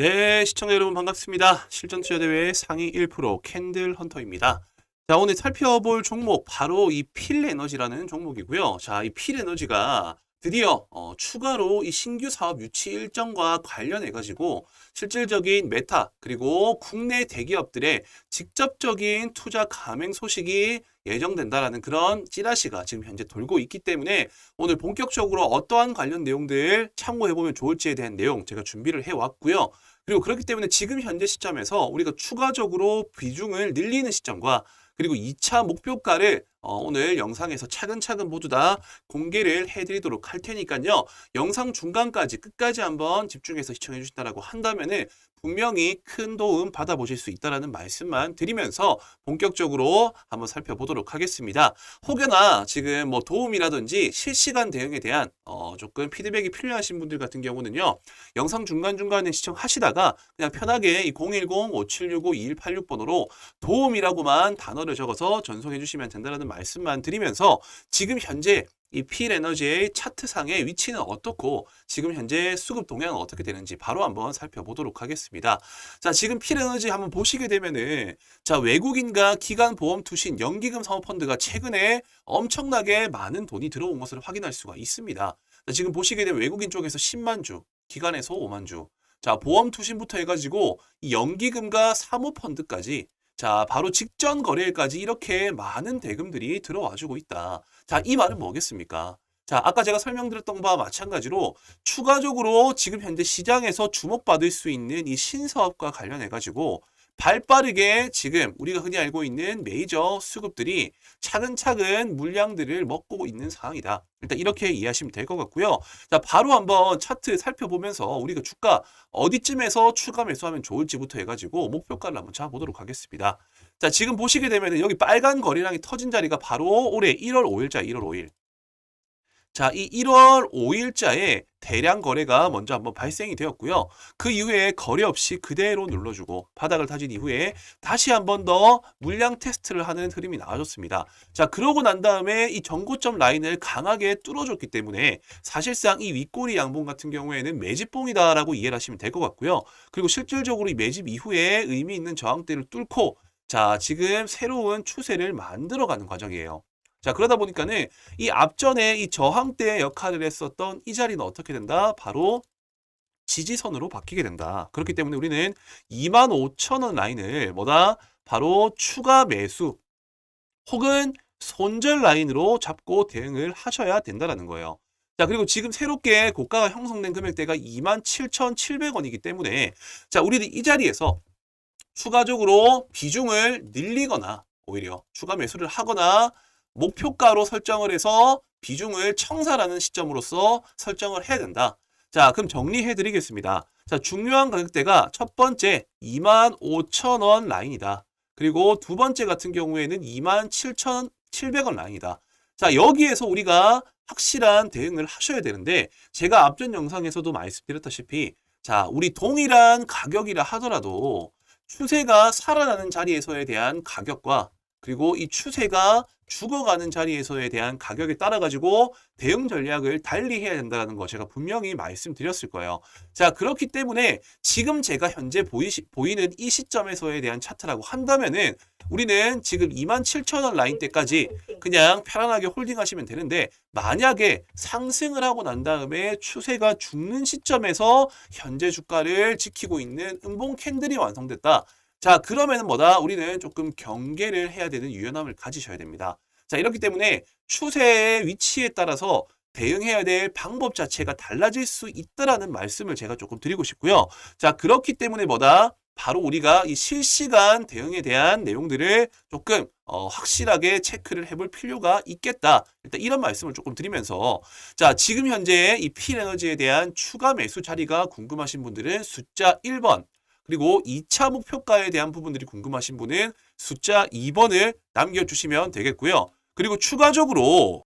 네, 시청자 여러분 반갑습니다. 실전 투자 대회 상위 1% 캔들 헌터입니다. 자, 오늘 살펴볼 종목 바로 이 필 에너지라는 종목이고요. 자, 이 필 에너지가 드디어 어, 추가로 이 신규 사업 유치 일정과 관련해 가지고 실질적인 메타 그리고 국내 대기업들의 직접적인 투자 감행 소식이 예정된다라는 그런 찌라시가 지금 현재 돌고 있기 때문에 오늘 본격적으로 어떠한 관련 내용들 참고해 보면 좋을지에 대한 내용 제가 준비를 해 왔고요. 그리고 그렇기 때문에 지금 현재 시점에서 우리가 추가적으로 비중을 늘리는 시점과 그리고 2차 목표가를 어, 오늘 영상에서 차근차근 모두 다 공개를 해드리도록 할 테니까요. 영상 중간까지 끝까지 한번 집중해서 시청해 주신다라고 한다면은 분명히 큰 도움 받아보실 수 있다라는 말씀만 드리면서 본격적으로 한번 살펴보도록 하겠습니다. 혹여나 지금 뭐 도움이라든지 실시간 대응에 대한 어, 조금 피드백이 필요하신 분들 같은 경우는요. 영상 중간중간에 시청하시다가 그냥 편하게 이 010-5765-2186번으로 도움이라고만 단어를 적어서 전송해 주시면 된다는 말씀만 드리면서 지금 현재 이 필 에너지의 차트상의 위치는 어떻고 지금 현재 수급 동향은 어떻게 되는지 바로 한번 살펴보도록 하겠습니다. 자, 지금 필 에너지 한번 보시게 되면은 자, 외국인과 기관 보험 투신 연기금 사모펀드가 최근에 엄청나게 많은 돈이 들어온 것을 확인할 수가 있습니다. 자, 지금 보시게 되면 외국인 쪽에서 10만 주, 기관에서 5만 주. 자, 보험 투신부터 해가지고 이 연기금과 사모펀드까지 자, 바로 직전 거래일까지 이렇게 많은 대금들이 들어와주고 있다. 자, 이 말은 뭐겠습니까? 자, 아까 제가 설명드렸던 바와 마찬가지로 추가적으로 지금 현재 시장에서 주목받을 수 있는 이 신사업과 관련해 가지고 발빠르게 지금 우리가 흔히 알고 있는 메이저 수급들이 차근차근 물량들을 먹고 있는 상황이다. 일단 이렇게 이해하시면 될 것 같고요. 자, 바로 한번 차트 살펴보면서 우리가 주가 어디쯤에서 추가 매수하면 좋을지부터 해가지고 목표가를 한번 잡아보도록 하겠습니다. 자, 지금 보시게 되면 여기 빨간 거래량이 터진 자리가 바로 올해 1월 5일자 1월 5일. 자, 이 1월 5일자에 대량 거래가 먼저 한번 발생이 되었고요. 그 이후에 거래 없이 그대로 눌러주고 바닥을 다진 이후에 다시 한번 더 물량 테스트를 하는 흐름이 나와줬습니다. 자, 그러고 난 다음에 이 전고점 라인을 강하게 뚫어줬기 때문에 사실상 이 윗꼬리 양봉 같은 경우에는 매집봉이다라고 이해를 하시면 될 것 같고요. 그리고 실질적으로 이 매집 이후에 의미 있는 저항대를 뚫고 자, 지금 새로운 추세를 만들어가는 과정이에요. 자, 그러다 보니까는 이 앞전에 이 저항대 역할을 했었던 이 자리는 어떻게 된다? 바로 지지선으로 바뀌게 된다. 그렇기 때문에 우리는 25,000원 라인을 뭐다? 바로 추가 매수 혹은 손절 라인으로 잡고 대응을 하셔야 된다라는 거예요. 자, 그리고 지금 새롭게 고가가 형성된 금액대가 27,700원이기 때문에 자, 우리는 이 자리에서 추가적으로 비중을 늘리거나 오히려 추가 매수를 하거나 목표가로 설정을 해서 비중을 청산하는 시점으로서 설정을 해야 된다. 자, 그럼 정리해 드리겠습니다. 자, 중요한 가격대가 첫 번째 25,000원 라인이다. 그리고 두 번째 같은 경우에는 27,700원 라인이다. 자, 여기에서 우리가 확실한 대응을 하셔야 되는데 제가 앞전 영상에서도 말씀드렸다시피 자, 우리 동일한 가격이라 하더라도 추세가 살아나는 자리에서에 대한 가격과 그리고 이 추세가 죽어가는 자리에서에 대한 가격에 따라 가지고 대응 전략을 달리 해야 된다는 거 제가 분명히 말씀드렸을 거예요. 자, 그렇기 때문에 지금 제가 현재 보이시, 보이는 이 시점에서에 대한 차트라고 한다면은 우리는 지금 27,000원 라인대까지 그냥 편안하게 홀딩하시면 되는데 만약에 상승을 하고 난 다음에 추세가 죽는 시점에서 현재 주가를 지키고 있는 음봉 캔들이 완성됐다. 자, 그러면은 뭐다? 우리는 조금 경계를 해야 되는 유연함을 가지셔야 됩니다. 자, 이렇기 때문에 추세의 위치에 따라서 대응해야 될 방법 자체가 달라질 수 있다라는 말씀을 제가 조금 드리고 싶고요. 자, 그렇기 때문에 뭐다? 바로 우리가 이 실시간 대응에 대한 내용들을 조금 어, 확실하게 체크를 해볼 필요가 있겠다. 일단 이런 말씀을 조금 드리면서 자 지금 현재 이 필에너지에 대한 추가 매수 자리가 궁금하신 분들은 숫자 1번 그리고 2차 목표가에 대한 부분들이 궁금하신 분은 숫자 2번을 남겨주시면 되겠고요. 그리고 추가적으로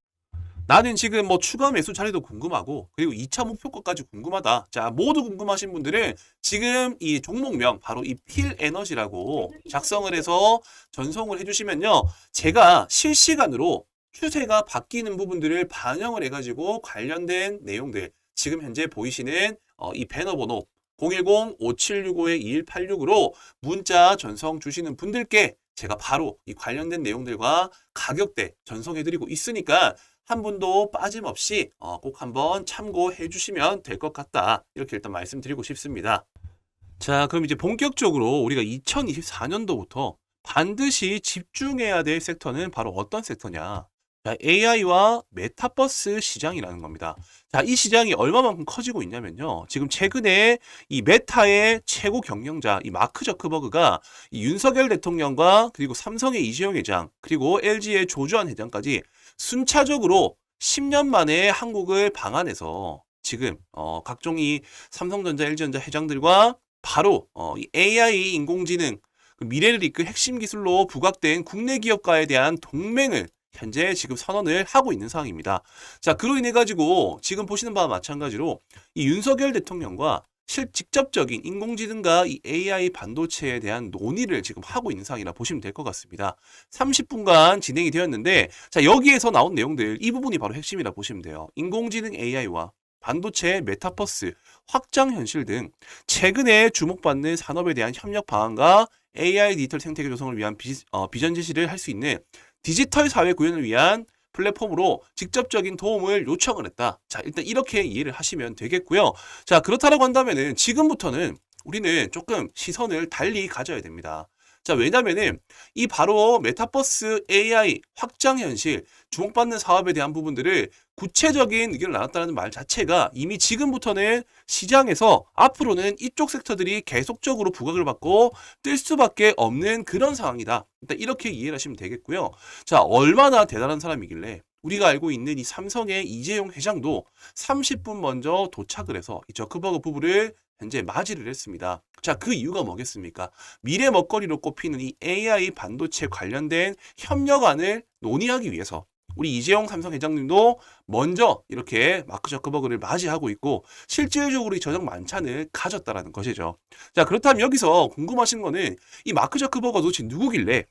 나는 지금 뭐 추가 매수 자리도 궁금하고 그리고 2차 목표가까지 궁금하다. 자, 모두 궁금하신 분들은 지금 이 종목명 바로 이 필 에너지라고 작성을 해서 전송을 해주시면요. 제가 실시간으로 추세가 바뀌는 부분들을 반영을 해가지고 관련된 내용들 지금 현재 보이시는 어, 이 배너 번호 010-5765-2186으로 문자 전송 주시는 분들께 제가 바로 이 관련된 내용들과 가격대 전송해드리고 있으니까 한 분도 빠짐없이 어, 꼭 한번 참고해 주시면 될 것 같다. 이렇게 일단 말씀드리고 싶습니다. 자, 그럼 이제 본격적으로 우리가 2024년도부터 반드시 집중해야 될 섹터는 바로 어떤 섹터냐? 자, AI와 메타버스 시장이라는 겁니다. 자, 이 시장이 얼마만큼 커지고 있냐면요. 지금 최근에 이 메타의 최고 경영자, 이 마크 저크버그가 이 윤석열 대통령과 그리고 삼성의 이재용 회장, 그리고 LG의 조주환 회장까지 순차적으로 10년 만에 한국을 방한해서 지금 어, 각종 이 삼성전자, LG전자 회장들과 바로 어, 이 AI 인공지능 그 미래를 이끌 핵심 기술로 부각된 국내 기업가에 대한 동맹을 현재 지금 선언을 하고 있는 상황입니다. 자, 그로 인해 가지고 지금 보시는 바와 마찬가지로 이 윤석열 대통령과 실 직접적인 인공지능과 이 AI 반도체에 대한 논의를 지금 하고 있는 상황이라 보시면 될 것 같습니다. 30분간 진행이 되었는데 자, 여기에서 나온 내용들 이 부분이 바로 핵심이라 보시면 돼요. 인공지능 AI와 반도체, 메타버스, 확장 현실 등 최근에 주목받는 산업에 대한 협력 방안과 AI 디지털 생태계 조성을 위한 비, 어, 비전 제시를 할 수 있는 디지털 사회 구현을 위한 플랫폼으로 직접적인 도움을 요청을 했다. 자, 일단 이렇게 이해를 하시면 되겠고요. 자, 그렇다라고 한다면은 지금부터는 우리는 조금 시선을 달리 가져야 됩니다. 자, 왜냐면은 이 바로 메타버스 AI 확장 현실 주목받는 사업에 대한 부분들을 구체적인 의견을 나눴다는 말 자체가 이미 지금부터는 시장에서 앞으로는 이쪽 섹터들이 계속적으로 부각을 받고 뜰 수밖에 없는 그런 상황이다. 일단 이렇게 이해를 하시면 되겠고요. 자, 얼마나 대단한 사람이길래 우리가 알고 있는 이 삼성의 이재용 회장도 30분 먼저 도착을 해서 이 저크버그 부부를 현재 맞이를 했습니다. 자, 그 이유가 뭐겠습니까? 미래 먹거리로 꼽히는 이 AI 반도체 관련된 협력안을 논의하기 위해서 우리 이재용 삼성 회장님도 먼저 이렇게 마크 저크버그를 맞이하고 있고 실질적으로 이 저녁 만찬을 가졌다라는 것이죠. 자, 그렇다면 여기서 궁금하신 거는 이 마크 저크버거 도대체 누구길래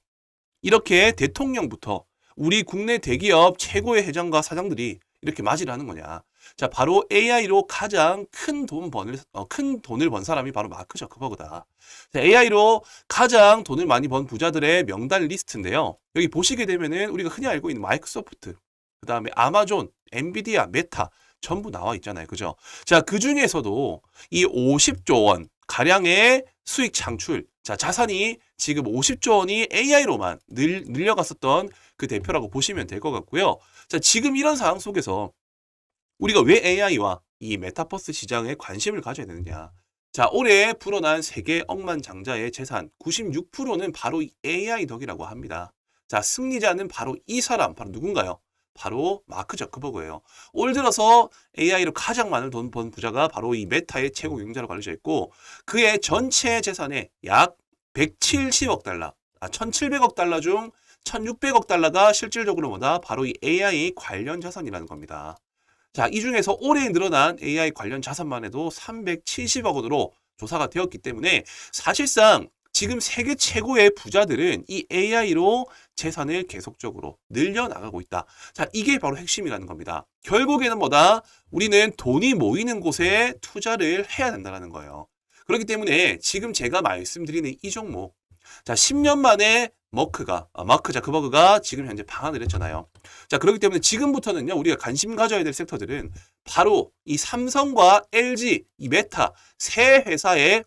이렇게 대통령부터 우리 국내 대기업 최고의 회장과 사장들이 이렇게 맞이를 하는 거냐. 자, 바로 AI로 가장 큰 돈 번을, 어, 큰 돈을 번 사람이 바로 마크 저크버그다. 자, AI로 가장 돈을 많이 번 부자들의 명단 리스트인데요. 여기 보시게 되면은 우리가 흔히 알고 있는 마이크로소프트, 그 다음에 아마존, 엔비디아, 메타, 전부 나와 있잖아요. 그죠? 자, 그 중에서도 이 50조 원 가량의 수익 창출, 자, 자산이 지금 50조 원이 AI로만 늘, 늘려갔었던 그 대표라고 보시면 될 것 같고요. 자, 지금 이런 상황 속에서 우리가 왜 AI와 이 메타버스 시장에 관심을 가져야 되느냐. 자, 올해 불어난 세계 억만장자의 재산 96%는 바로 이 AI 덕이라고 합니다. 자, 승리자는 바로 이 사람, 바로 누군가요? 바로 마크 저크버그예요. 올 들어서 AI로 가장 많은 돈 번 부자가 바로 이 메타의 최고 경영자로 알려져 있고 그의 전체 재산의 약 170억 달러, 아 1,700억 달러 중 1,600억 달러가 실질적으로 뭐다? 바로 이 AI 관련 자산이라는 겁니다. 자, 이 중에서 올해 늘어난 AI 관련 자산만 해도 370억 원으로 조사가 되었기 때문에 사실상 지금 세계 최고의 부자들은 이 AI로 재산을 계속적으로 늘려나가고 있다. 자, 이게 바로 핵심이라는 겁니다. 결국에는 뭐다? 우리는 돈이 모이는 곳에 투자를 해야 된다는 거예요. 그렇기 때문에 지금 제가 말씀드리는 이 종목, 자, 10년 만에 머크가, 아, 마크 자크버그가 지금 현재 방한을 했잖아요. 자, 그렇기 때문에 지금부터는요, 우리가 관심 가져야 될 섹터들은 바로 이 삼성과 LG, 이 메타 세 회사에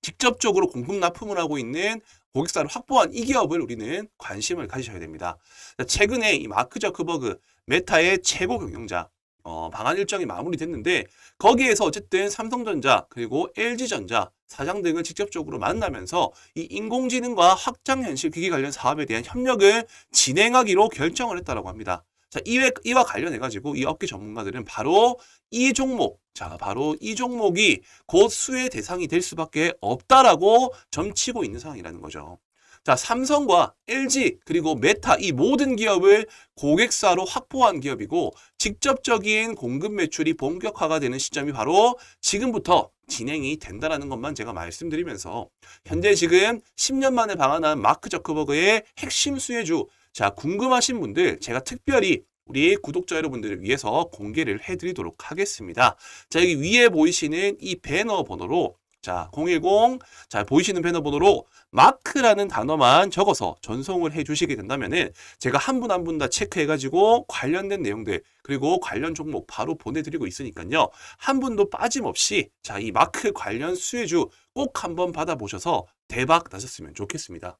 직접적으로 공급 납품을 하고 있는 고객사를 확보한 이 기업을 우리는 관심을 가지셔야 됩니다. 자, 최근에 이 마크 저크버그 메타의 최고 경영자 어, 방한 일정이 마무리됐는데 거기에서 어쨌든 삼성전자 그리고 LG전자 사장 등을 직접적으로 만나면서 이 인공지능과 확장현실 기기 관련 사업에 대한 협력을 진행하기로 결정을 했다고 합니다. 자, 이와, 이와 관련해 가지고 이 업계 전문가들은 바로 이 종목, 자, 바로 이 종목이 곧 수혜 대상이 될 수밖에 없다라고 점치고 있는 상황이라는 거죠. 자, 삼성과 LG 그리고 메타 이 모든 기업을 고객사로 확보한 기업이고 직접적인 공급 매출이 본격화가 되는 시점이 바로 지금부터 진행이 된다라는 것만 제가 말씀드리면서 현재 지금 10년 만에 방한한 마크 저크버그의 핵심 수혜주 자 궁금하신 분들 제가 특별히 우리 구독자 여러분들을 위해서 공개를 해드리도록 하겠습니다. 자 여기 위에 보이시는 이 배너 번호로 자, 010. 자, 보이시는 배너 번호로 마크라는 단어만 적어서 전송을 해 주시게 된다면은 제가 한 분 한 분 다 체크해 가지고 관련된 내용들 그리고 관련 종목 바로 보내 드리고 있으니까요. 한 분도 빠짐없이 자, 이 마크 관련 수혜주 꼭 한번 받아 보셔서 대박 나셨으면 좋겠습니다.